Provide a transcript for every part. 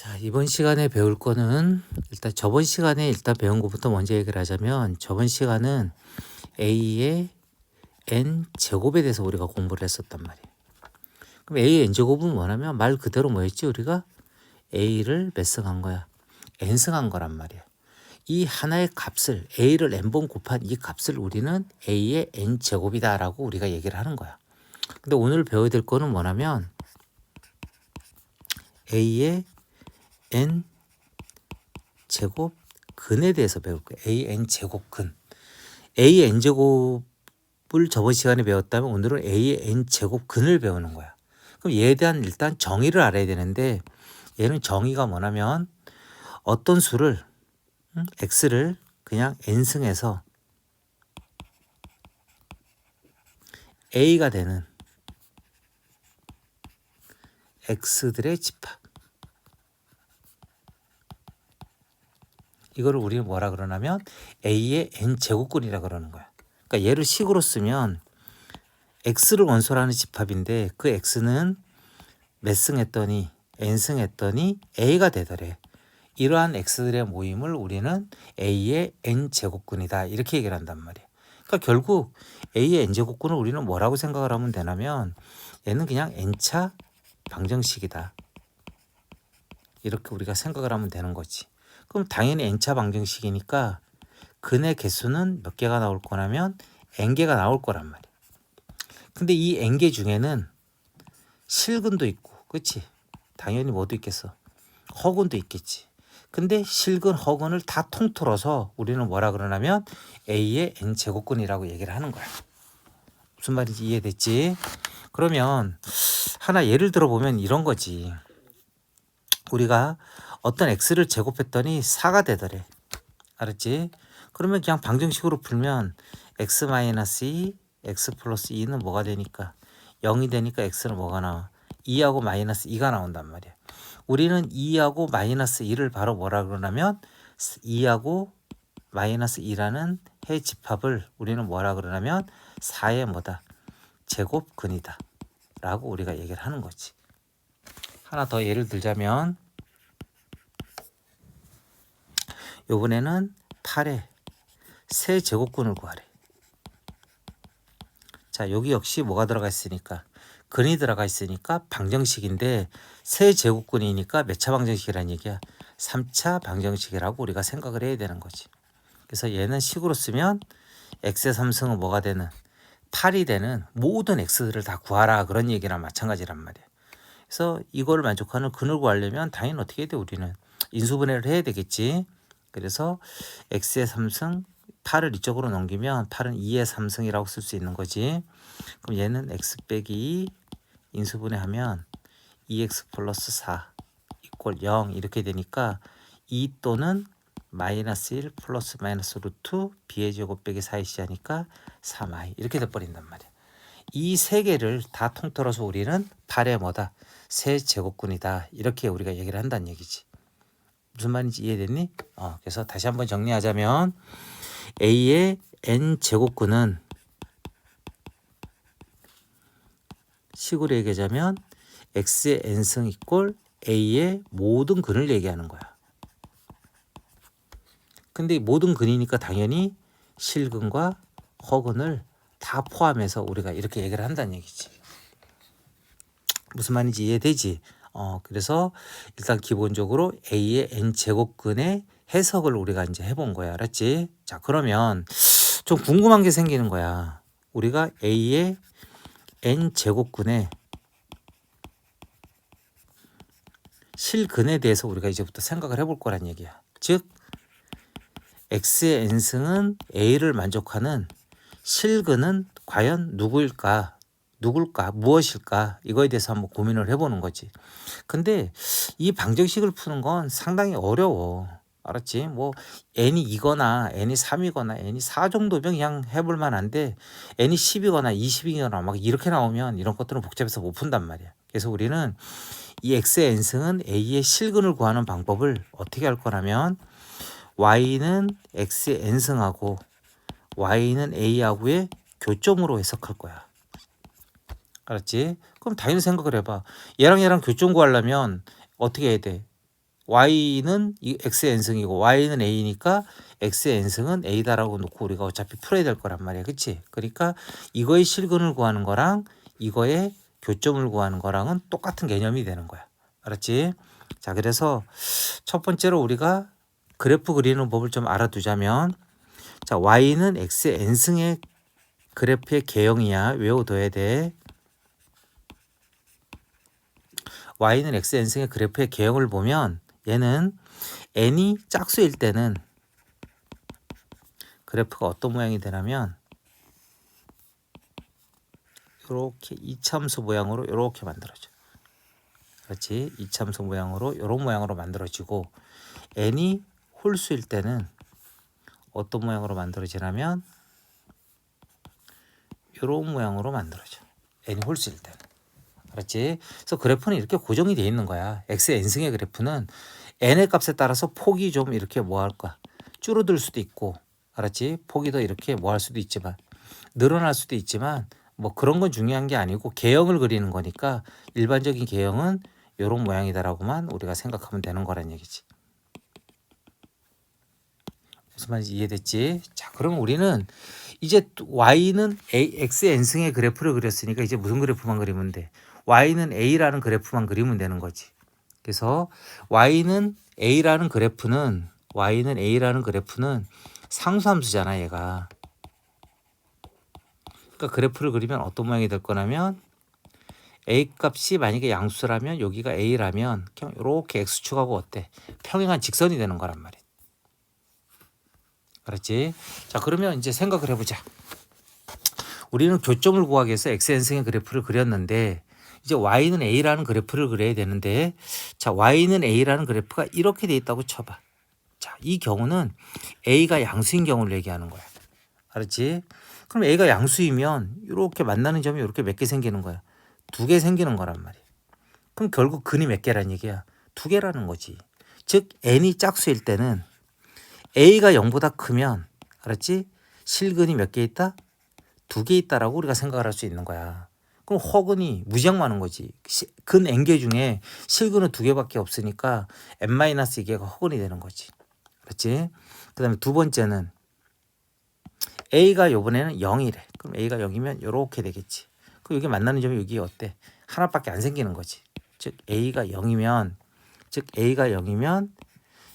자, 이번 시간에 배울 거는 일단 저번 시간에 일단 배운 것부터 먼저 얘기를 하자면 저번 시간은 A의 n 제곱에 대해서 우리가 공부를 했었단 말이에요. 그럼 A의 n 제곱은 뭐냐면 말 그대로 뭐였지 우리가 A를 몇 승한 거야? n 승한 거란 말이야. 이 하나의 값을 A를 n번 곱한 이 값을 우리는 A의 n 제곱이다라고 우리가 얘기를 하는 거야. 근데 오늘 배워야 될 거는 뭐냐면 A의 n 제곱 근에 대해서 배울 거예요. a n 제곱 근. a n 제곱을 저번 시간에 배웠다면 오늘은 a n 제곱 근을 배우는 거야. 그럼 얘에 대한 일단 정의를 알아야 되는데 얘는 정의가 뭐냐면 어떤 수를 음, x를 그냥 n승해서 a가 되는 x들의 집합 이거를 우리는 뭐라 그러냐면 a의 n 제곱근이라 그러는 거야. 그러니까 얘를 식으로 쓰면 x를 원소로 하는 집합인데 그 x는 몇 승했더니 n 승 했더니 a가 되더래. 이러한 x들의 모임을 우리는 a의 n 제곱근이다 이렇게 얘기를 한단 말이야. 그러니까 결국 a의 n 제곱근을 우리는 뭐라고 생각을 하면 되냐면 얘는 그냥 n차 방정식이다. 이렇게 우리가 생각을 하면 되는 거지. 그럼 당연히 n차 방정식이니까 근의 개수는 몇 개가 나올 거냐면 n개가 나올 거란 말이야. 근데 이 n개 중에는 실근도 있고, 그치? 당연히 뭐도 있겠어? 허근도 있겠지. 근데 실근, 허근을 다 통틀어서 우리는 뭐라 그러냐면 A의 N제곱근이라고 얘기를 하는 거야. 무슨 말인지 이해됐지? 그러면 하나 예를 들어 보면 이런 거지. 우리가 어떤 x를 제곱했더니 4가 되더래. 알았지? 그러면 그냥 방정식으로 풀면 x 마이너스 2, x 플러스 2는 뭐가 되니까 0이 되니까 x는 뭐가 나와? 2하고 마이너스 2가 나온단 말이야. 우리는 2하고 마이너스 2를 바로 뭐라 그러냐면 2하고 마이너스 2라는 해 집합을 우리는 뭐라 그러냐면 4의 뭐다? 제곱근이다. 라고 우리가 얘기를 하는 거지. 하나 더 예를 들자면 요번에는 8의 세 제곱근을 구하래. 자, 여기 역시 뭐가 들어가 있으니까 근이 들어가 있으니까 방정식인데 세 제곱근이니까 몇 차 방정식이라는 얘기야? 3차 방정식이라고 우리가 생각을 해야 되는 거지. 그래서 얘는 식으로 쓰면 x의 3승은 뭐가 되는 8이 되는 모든 x들을 다 구하라 그런 얘기랑 마찬가지란 말이야. 그래서 이걸 만족하는 근을 구하려면 당연히 어떻게 해야 돼 우리는 인수분해를 해야 되겠지. 그래서 x의 3승 8을 이쪽으로 넘기면 8은 2의 3승이라고 쓸 수 있는 거지. 그럼 얘는 x 빼기 2 인수분해 하면 2x 플러스 4 이꼴 0 이렇게 되니까 2 또는 마이너스 1 플러스 마이너스 루트 b의 제곱 빼기 4의 시하니까 3i 이렇게 돼버린단 말이야. 이 세 개를 다 통틀어서 우리는 8의 뭐다? 세 제곱근이다. 이렇게 우리가 얘기를 한다는 얘기지. 무슨 말인지 이해됐니? 어, 그래서 다시 한번 정리하자면 A의 n 제곱근은 식으로 얘기하자면 x의 n승 이꼴 a의 모든 근을 얘기하는 거야. 근데 모든 근이니까 당연히 실근과 허근을 다 포함해서 우리가 이렇게 얘기를 한다는 얘기지. 무슨 말인지 이해되지? 어, 그래서 일단 기본적으로 A의 N 제곱근의 해석을 우리가 이제 해본 거야. 알았지? 자, 그러면 좀 궁금한 게 생기는 거야. 우리가 A의 N 제곱근의 실근에 대해서 우리가 이제부터 생각을 해볼 거란 얘기야. 즉, X의 N승은 A를 만족하는 실근은 과연 누구일까? 누굴까? 무엇일까? 이거에 대해서 한번 고민을 해보는 거지. 근데 이 방정식을 푸는 건 상당히 어려워. 알았지? 뭐 n이 2거나 n이 3이거나 n이 4 정도면 그냥 해볼 만한데 n이 10이거나 20이거나 막 이렇게 나오면 이런 것들은 복잡해서 못 푼단 말이야. 그래서 우리는 이 x의 n승은 a의 실근을 구하는 방법을 어떻게 할 거냐면 y는 x의 n승하고 y는 a하고의 교점으로 해석할 거야. 알았지? 그럼 당연히 생각을 해봐. 얘랑 얘랑 교점 구하려면 어떻게 해야 돼? y는 이 x의 n승이고 y는 a니까 x의 n승은 a다라고 놓고 우리가 어차피 풀어야 될 거란 말이야. 그치? 그러니까 이거의 실근을 구하는 거랑 이거의 교점을 구하는 거랑은 똑같은 개념이 되는 거야. 알았지? 자, 그래서 첫 번째로 우리가 그래프 그리는 법을 좀 알아두자면 자, y는 x의 n승의 그래프의 개형이야. 외워둬야 돼. Y는 x n승의 그래프의 개형을 보면 얘는 n이 짝수일 때는 그래프가 어떤 모양이 되냐면 이렇게 이참수 모양으로 이렇게 만들어져. 그렇지? 이참수 모양으로 이런 모양으로 만들어지고 n이 홀수일 때는 어떤 모양으로 만들어지냐면 이런 모양으로 만들어져. n이 홀수일 때는. 그렇지? 그래서 그래프는 이렇게 고정이 돼 있는 거야. x n승의 그래프는 n의 값에 따라서 폭이 좀 이렇게 뭐 할까? 줄어들 수도 있고, 알았지? 폭이 더 이렇게 뭐 할 수도 있지만, 늘어날 수도 있지만, 뭐 그런 건 중요한 게 아니고 개형을 그리는 거니까 일반적인 개형은 이런 모양이다라고만 우리가 생각하면 되는 거란 얘기지. 무슨 말인지 이해됐지? 자, 그럼 우리는 이제 y는 a, x n승의 그래프를 그렸으니까 이제 무슨 그래프만 그리면 돼? Y는 a라는 그래프만 그리면 되는 거지. 그래서 y는 a라는 그래프는 y는 a라는 그래프는 상수함수잖아, 얘가. 그러니까 그래프를 그리면 어떤 모양이 될 거냐면 a 값이 만약에 양수라면 여기가 a라면 그냥 이렇게 x축하고 어때? 평행한 직선이 되는 거란 말이야. 알았지? 자, 그러면 이제 생각을 해보자. 우리는 교점을 구하기 위해서 xn승의 그래프를 그렸는데 이제 y는 a라는 그래프를 그려야 되는데 자, y는 a라는 그래프가 이렇게 돼 있다고 쳐봐. 자, 이 경우는 a가 양수인 경우를 얘기하는 거야. 알았지? 그럼 a가 양수이면 이렇게 만나는 점이 이렇게 몇 개 생기는 거야. 두 개 생기는 거란 말이야. 그럼 결국 근이 몇 개란 얘기야? 두 개라는 거지. 즉 n이 짝수일 때는 a가 0보다 크면 알았지? 실근이 몇 개 있다? 두 개 있다라고 우리가 생각을 할 수 있는 거야. 그럼 허근이 무지양 많은 거지. 근 n개 중에 실근은 두 개밖에 없으니까 n-2개가 허근이 되는 거지. 그렇지? 그 다음에 두 번째는 a가 요번에는 0이래. 그럼 a가 0이면 이렇게 되겠지. 그럼 여기 만나는 점이 여기 어때? 하나밖에 안 생기는 거지. 즉 a가 0이면 즉 a가 0이면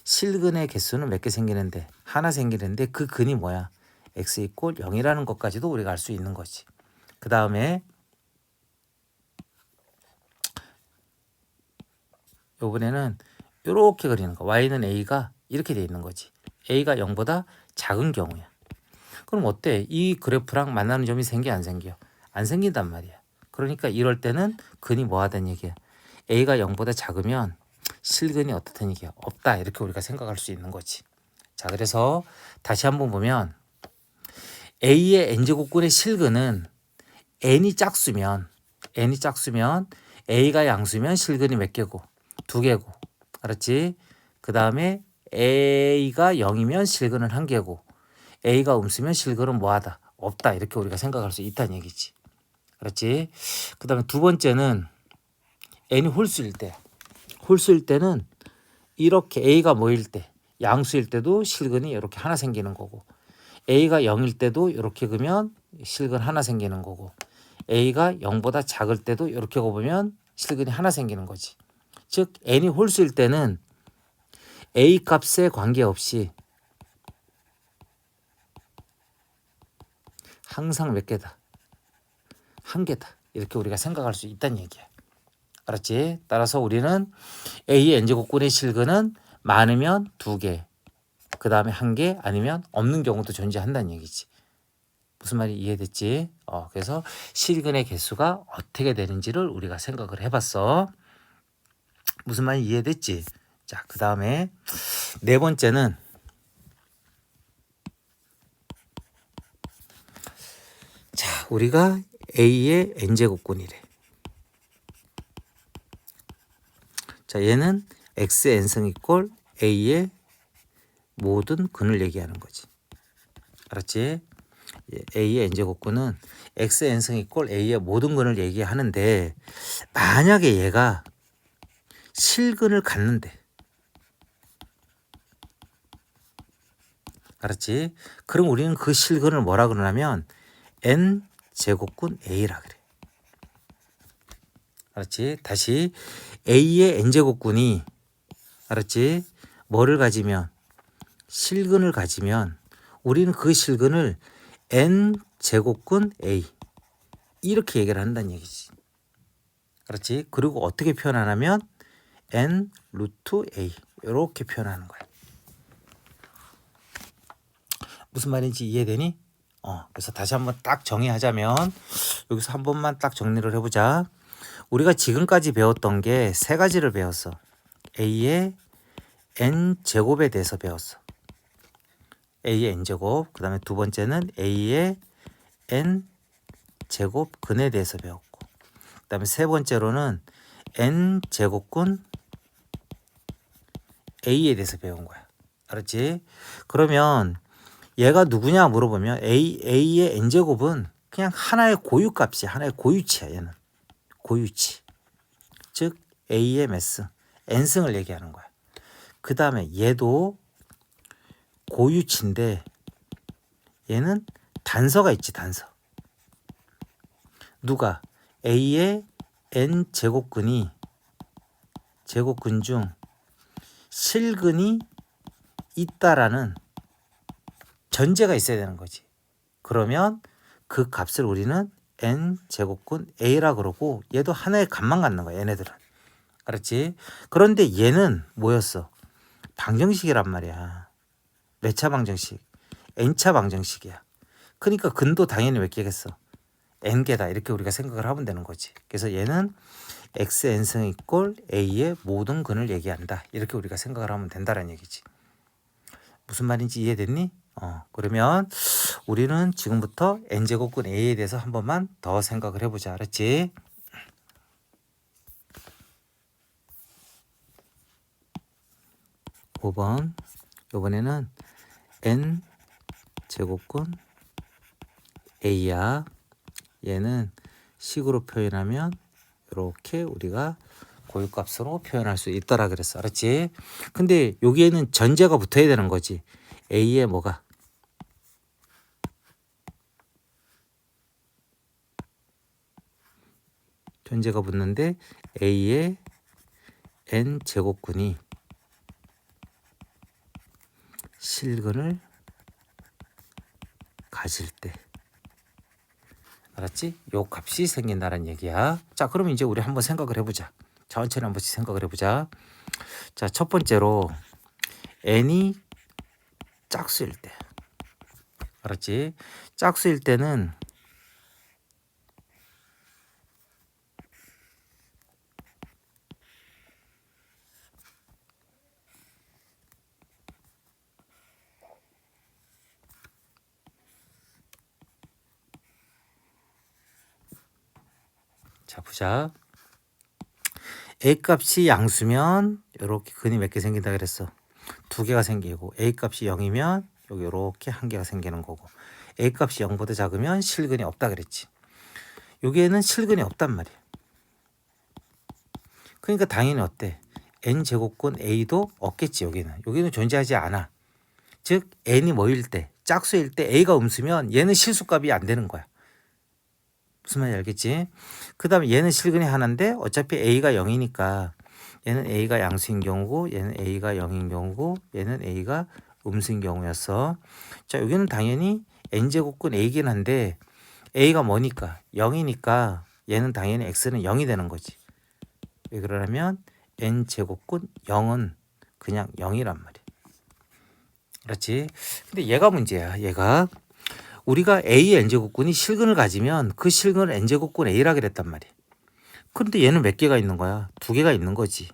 실근의 개수는 몇 개 생기는데 하나 생기는데 그 근이 뭐야? x 이꼴 0이라는 것까지도 우리가 알 수 있는 거지. 그 다음에 요번에는 이렇게 그리는 거. y는 a가 이렇게 돼 있는 거지. a가 0보다 작은 경우야. 그럼 어때? 이 그래프랑 만나는 점이 생겨 안 생겨? 안 생긴단 말이야. 그러니까 이럴 때는 근이 뭐 하다는 얘기야. a가 0보다 작으면 실근이 어떻다는 얘기야. 없다. 이렇게 우리가 생각할 수 있는 거지. 자, 그래서 다시 한번 보면 a의 n제곱근의 실근은 n이 짝수면 n이 짝수면 a가 양수면 실근이 몇 개고 두 개고 알았지? 그 다음에 a가 0이면 실근은 한 개고 a가 음수면 실근은 뭐하다 없다 이렇게 우리가 생각할 수 있다는 얘기지. 알았지? 그 다음에 두 번째는 n이 홀수일 때 홀수일 때는 이렇게 a가 뭐일 때 양수일 때도 실근이 이렇게 하나 생기는 거고 a가 0일 때도 이렇게 그면 실근 하나 생기는 거고 a가 0보다 작을 때도 이렇게 보면 실근이 하나 생기는 거지. 즉 n이 홀수일 때는 a 값에 관계없이 항상 몇 개다? 한 개다. 이렇게 우리가 생각할 수 있다는 얘기야. 알았지? 따라서 우리는 A의 n제곱근의 실근은 많으면 두 개, 그 다음에 한 개 아니면 없는 경우도 존재한다는 얘기지. 무슨 말이 이해됐지? 어, 그래서 실근의 개수가 어떻게 되는지를 우리가 생각을 해봤어. 무슨 말이 이해됐지? 자, 그 다음에 네 번째는 자, 우리가 A의 n제곱근이래. 자, 얘는 x n승 이꼴 a의 모든 근을 얘기하는 거지. 알았지? a의 n제곱근은 x n승 이꼴 a의 모든 근을 얘기하는데 만약에 얘가 실근을 갖는데 알았지? 그럼 우리는 그 실근을 뭐라 그러냐면 n 제곱근 a라 그래. 알았지? 다시 a의 n 제곱근이 알았지? 뭐를 가지면 실근을 가지면 우리는 그 실근을 n 제곱근 a 이렇게 얘기를 한다는 얘기지. 그렇지? 그리고 어떻게 표현하냐면 n 루트 a 이렇게 표현하는 거야. 무슨 말인지 이해되니? 어, 그래서 다시 한번 딱 정의하자면 여기서 한 번만 딱 정리를 해보자. 우리가 지금까지 배웠던 게 세 가지를 배웠어. a의 n 제곱에 대해서 배웠어. a의 n 제곱. 그 다음에 두 번째는 a의 n 제곱 근에 대해서 배웠고. 그 다음에 세 번째로는 n 제곱근 a에 대해서 배운 거야. 알았지? 그러면 얘가 누구냐 물어보면 a a의 n 제곱은 그냥 하나의 고유값이야. 하나의 고유치야. 얘는 고유치. 즉 a의 매스 n승을 얘기하는 거야. 그 다음에 얘도 고유치인데 얘는 단서가 있지 단서. 누가 a의 n 제곱근이 제곱근 중 실근이 있다라는 전제가 있어야 되는 거지. 그러면 그 값을 우리는 n 제곱근 a라 그러고 얘도 하나의 값만 갖는 거야. 얘네들은. 알았지? 그런데 얘는 뭐였어? 방정식이란 말이야. 몇 차 방정식? n차 방정식이야. 그러니까 근도 당연히 몇 개겠어? N개다 이렇게 우리가 생각을 하면 되는 거지. 그래서 얘는 x n승 이꼴 a의 모든 근을 얘기한다. 이렇게 우리가 생각을 하면 된다는 얘기지. 무슨 말인지 이해됐니? 어, 그러면 우리는 지금부터 n제곱근 a에 대해서 한 번만 더 생각을 해보자. 알았지? 오번 이번에는 n 제곱근 a야. 얘는 식으로 표현하면 이렇게 우리가 고유값으로 표현할 수 있다라 그랬어. 알았지? 근데 여기에는 전제가 붙어야 되는 거지. a에 뭐가? 전제가 붙는데 a의 n 제곱근이 실근을 가질 때 알았지? 요 값이 생긴다는 얘기야. 자, 그럼 이제 우리 한번 생각을 해보자. 천천히 한 번씩 생각을 해보자. 자, 첫 번째로 n이 짝수일 때. 알았지? 짝수일 때는 자, 보자. a 값이 양수면 이렇게 근이 몇 개 생긴다 그랬어. 두 개가 생기고 a 값이 0이면 여기 이렇게 한 개가 생기는 거고 a 값이 0보다 작으면 실근이 없다 그랬지. 여기에는 실근이 없단 말이야. 그러니까 당연히 어때? n 제곱근 a도 없겠지 여기는. 여기는 존재하지 않아. 즉 n이 뭐일 때 짝수일 때 a가 음수면 얘는 실수값이 안 되는 거야. 무슨 말인지 알겠지? 그 다음에 얘는 실근이 하나인데 어차피 a가 0이니까 얘는 a가 양수인 경우고 얘는 a가 0인 경우고 얘는 a가 음수인 경우였어. 자 여기는 당연히 n제곱근 a긴 한데 a가 뭐니까 0이니까 얘는 당연히 x는 0이 되는 거지. 왜 그러냐면 n제곱근 0은 그냥 0이란 말이야. 그렇지? 근데 얘가 문제야. 얘가 우리가 A의 n제곱근이 실근을 가지면 그 실근을 n제곱근 A라 그랬단 말이야. 그런데 얘는 몇 개가 있는 거야? 두 개가 있는 거지.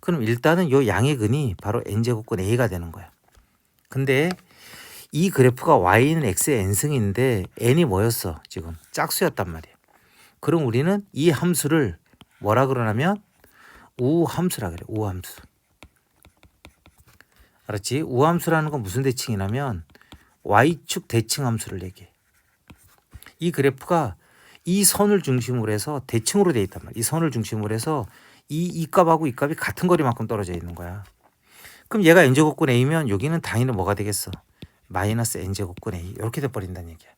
그럼 일단은 요 양의 근이 바로 n제곱근 A가 되는 거야. 근데 이 그래프가 y는 x의 n승인데 n이 뭐였어? 지금 짝수였단 말이야. 그럼 우리는 이 함수를 뭐라 그러냐면 우함수라 그래. 우함수. 알았지? 우함수라는 건 무슨 대칭이냐면 y축 대칭 함수를 얘기해. 이 그래프가 이 선을 중심으로 해서 대칭으로 돼 있단 말이야. 이 선을 중심으로 해서 이, 이 값하고 이 값이 같은 거리만큼 떨어져 있는 거야. 그럼 얘가 n제곱근 a면 여기는 당연히 뭐가 되겠어? 마이너스 n제곱근 a 이렇게 돼버린다는 얘기야.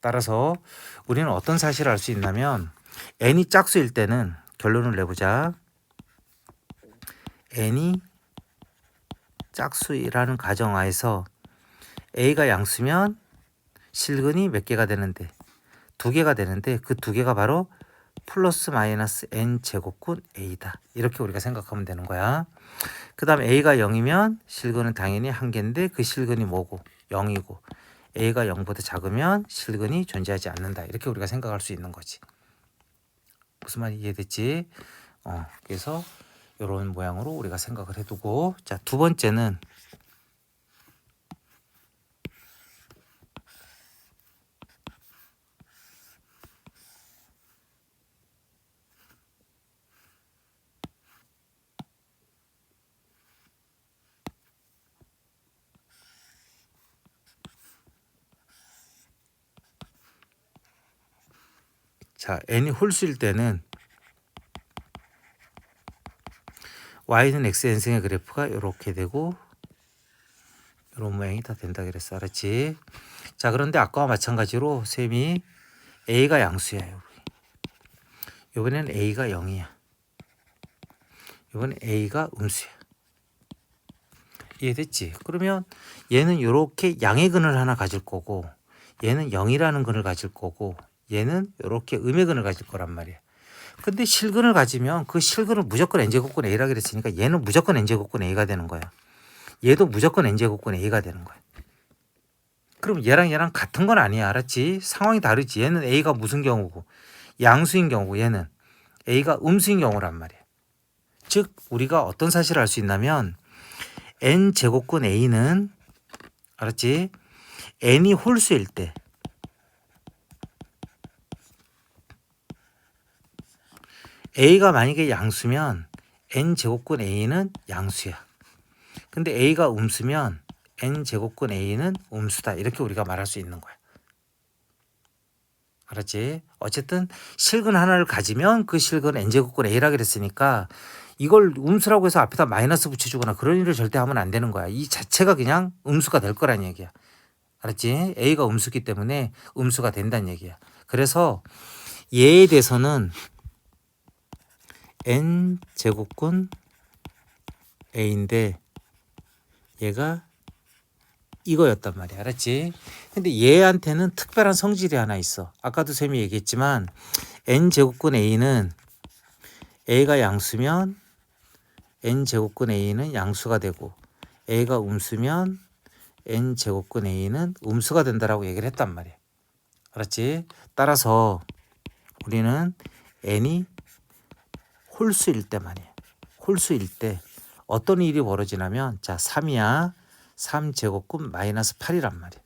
따라서 우리는 어떤 사실을 알 수 있냐면 n이 짝수일 때는 결론을 내보자. n이 짝수라는 가정하에서 a가 양수면 실근이 몇 개가 되는데 두 개가 되는데 그 두 개가 바로 플러스 마이너스 n 제곱근 a다 이렇게 우리가 생각하면 되는 거야. 그 다음 a가 0이면 실근은 당연히 한 개인데 그 실근이 뭐고 0이고 a가 0보다 작으면 실근이 존재하지 않는다 이렇게 우리가 생각할 수 있는 거지. 무슨 말이 이해됐지? 어, 그래서 이런 모양으로 우리가 생각을 해두고 자 두 번째는 자 n이 홀수일 때는 y는 x n승의 그래프가 이렇게 되고 이런 모양이 다 된다 그랬어 알았지? 자 그런데 아까와 마찬가지로 셈이 a가 양수야 여기. 이번엔 a가 0이야. 이번엔 a가 음수야. 이해됐지? 그러면 얘는 이렇게 양의 근을 하나 가질 거고 얘는 0이라는 근을 가질 거고 얘는 이렇게 음의 근을 가질 거란 말이야. 근데 실근을 가지면 그 실근을 무조건 n제곱근 a라 그랬으니까 얘는 무조건 n제곱근 a가 되는 거야. 얘도 무조건 n제곱근 a가 되는 거야. 그럼 얘랑 얘랑 같은 건 아니야. 알았지? 상황이 다르지. 얘는 a가 무슨 경우고 양수인 경우고 얘는 a가 음수인 경우란 말이야. 즉 우리가 어떤 사실을 알 수 있냐면 n 제곱근 a는 알았지? n이 홀수일 때 a가 만약에 양수면 n 제곱근 a는 양수야. 근데 a가 음수면 n 제곱근 a는 음수다. 이렇게 우리가 말할 수 있는 거야. 알았지? 어쨌든 실근 하나를 가지면 그 실근 n 제곱근 a라 그랬으니까 이걸 음수라고 해서 앞에다 마이너스 붙여주거나 그런 일을 절대 하면 안 되는 거야. 이 자체가 그냥 음수가 될 거란 얘기야. 알았지? a가 음수기 때문에 음수가 된다는 얘기야. 그래서 얘에 대해서는 n 제곱근 a인데 얘가 이거였단 말이야. 알았지? 근데 얘한테는 특별한 성질이 하나 있어. 아까도 쌤이 얘기했지만 n 제곱근 a는 a가 양수면 n 제곱근 a는 양수가 되고 a가 음수면 n 제곱근 a는 음수가 된다라고 얘기를 했단 말이야. 알았지? 따라서 우리는 n이 홀수일 때 말이야. 홀수일 때 어떤 일이 벌어지냐면 자 3이야. 3제곱근 마이너스 8이란 말이야.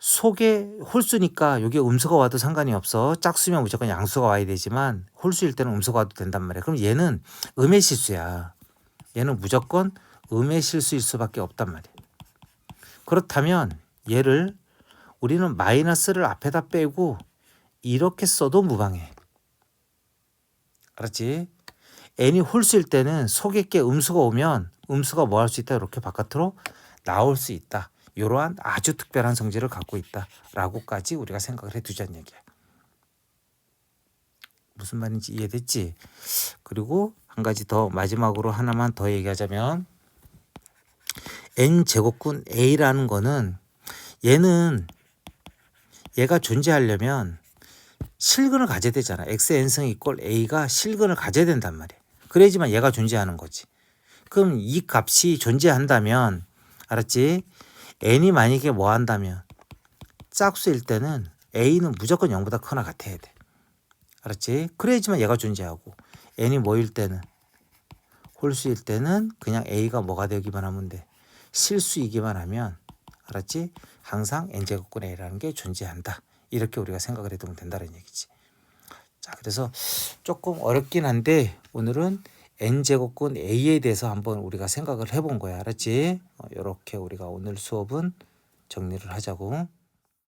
속에 홀수니까 여기 음수가 와도 상관이 없어. 짝수면 무조건 양수가 와야 되지만 홀수일 때는 음수가 와도 된단 말이야. 그럼 얘는 음의 실수야. 얘는 무조건 음의 실수일 수밖에 없단 말이야. 그렇다면 얘를 우리는 마이너스를 앞에다 빼고 이렇게 써도 무방해. 알았지? n이 홀수일 때는 속에 게 음수가 오면 음수가 뭐 할 수 있다 이렇게 바깥으로 나올 수 있다. 이러한 아주 특별한 성질을 갖고 있다라고까지 우리가 생각을 해두자는 얘기야. 무슨 말인지 이해됐지? 그리고 한 가지 더 마지막으로 하나만 더 얘기하자면 n 제곱근 a라는 거는 얘는 얘가 존재하려면 실근을 가져야 되잖아. xn승 이꼴 a가 실근을 가져야 된단 말이야. 그래야지만 얘가 존재하는 거지. 그럼 이 값이 존재한다면 알았지? n이 만약에 뭐 한다면 짝수일 때는 a는 무조건 0보다 크거나 같아야 돼. 알았지? 그래야지만 얘가 존재하고 n이 뭐일 때는 홀수일 때는 그냥 a가 뭐가 되기만 하면 돼. 실수이기만 하면 알았지? 항상 n제곱근 a라는 게 존재한다. 이렇게 우리가 생각을 해두면 된다는 얘기지. 자, 그래서 조금 어렵긴 한데 오늘은 n제곱근 a에 대해서 한번 우리가 생각을 해본 거야. 알았지? 어, 이렇게 우리가 오늘 수업은 정리를 하자고.